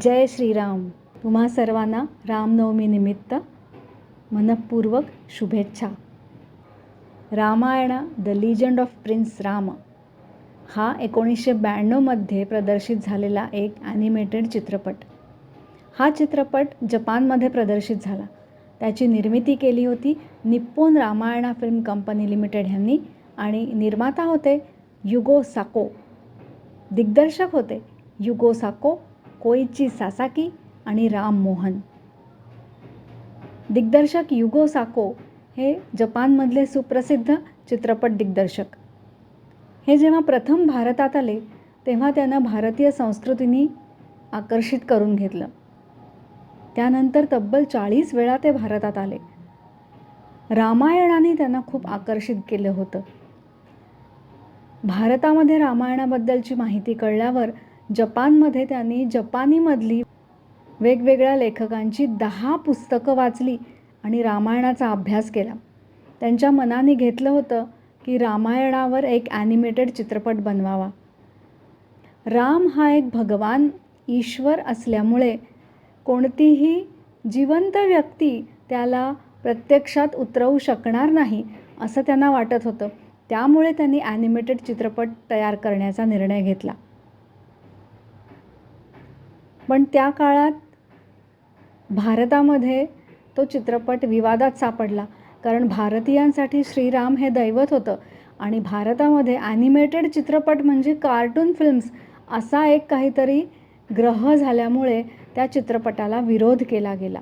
जय श्रीराम. तुम्हा सर्वांना रामनवमीनिमित्त मनपूर्वक शुभेच्छा. Ramayana the legend of prince Ram हा एकोणीसशे ब्याण्णवमध्ये प्रदर्शित झालेला एक ॲनिमेटेड चित्रपट. हा चित्रपट जपानमध्ये प्रदर्शित झाला. त्याची निर्मिती केली होती Nippon Ramayana film company limited ह्यांनी आणि निर्माता होते युगो साको. दिग्दर्शक होते युगो साको कोइची सासाकी आणि राम मोहन. दिग्दर्शक युगो साको हे जपानमधले सुप्रसिद्ध चित्रपट दिग्दर्शक. हे जेव्हा प्रथम भारतात आले तेव्हा त्यांना भारतीय संस्कृतीने आकर्षित करून घेतलं. त्यानंतर तब्बल चाळीस वेळा ते भारतात आले. रामायणाने त्यांना खूप आकर्षित केलं होतं. भारतामध्ये रामायणाबद्दलची माहिती कळल्यावर जपानमध्ये त्यांनी जपानीमधली वेगवेगळ्या लेखकांची दहा पुस्तकं वाचली आणि रामायणाचा अभ्यास केला. त्यांच्या मनाने घेतलं होतं की रामायणावर एक ॲनिमेटेड चित्रपट बनवावा. राम हा एक भगवान ईश्वर असल्यामुळे कोणतीही जिवंत व्यक्ती त्याला प्रत्यक्षात उतरवू शकणार नाही असं त्यांना वाटत होतं. त्यामुळे त्यांनी ॲनिमेटेड चित्रपट तयार करण्याचा निर्णय घेतला. पण त्या काळात भारतामध्ये तो चित्रपट विवादात सापडला. कारण भारतीयांसाठी श्रीराम हे दैवत होतं. आणि भारतामध्ये ॲनिमेटेड चित्रपट म्हणजे कार्टून फिल्म्स असा एक काहीतरी ग्रह झाल्यामुळे त्या चित्रपटाला विरोध केला गेला.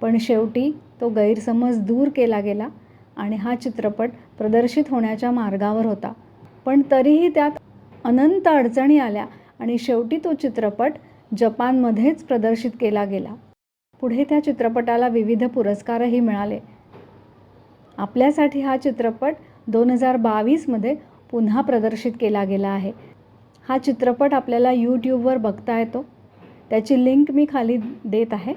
पण शेवटी तो गैरसमज दूर केला गेला आणि हा चित्रपट प्रदर्शित होण्याच्या मार्गावर होता. पण तरीही त्यात अनंत अडचणी आल्या आणि शेवटी तो चित्रपट जपानमध्येच प्रदर्शित केला गेला. पुढे त्या चित्रपटाला विविध पुरस्कारही मिळाले. आपल्यासाठी हा चित्रपट दोन हजार बावीसमध्ये पुन्हा प्रदर्शित केला गेला आहे. हा चित्रपट आपल्याला यूट्यूबवर बघता येतो. त्याची लिंक मी खाली देत आहे.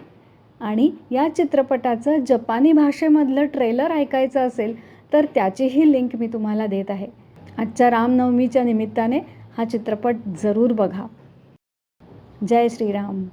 आणि या चित्रपटाचं जपानी भाषेमधलं ट्रेलर ऐकायचं असेल तर त्याचीही लिंक मी तुम्हाला देत आहे. आजच्या रामनवमीच्या निमित्ताने हा चित्रपट जरूर बघा. जय श्रीराम.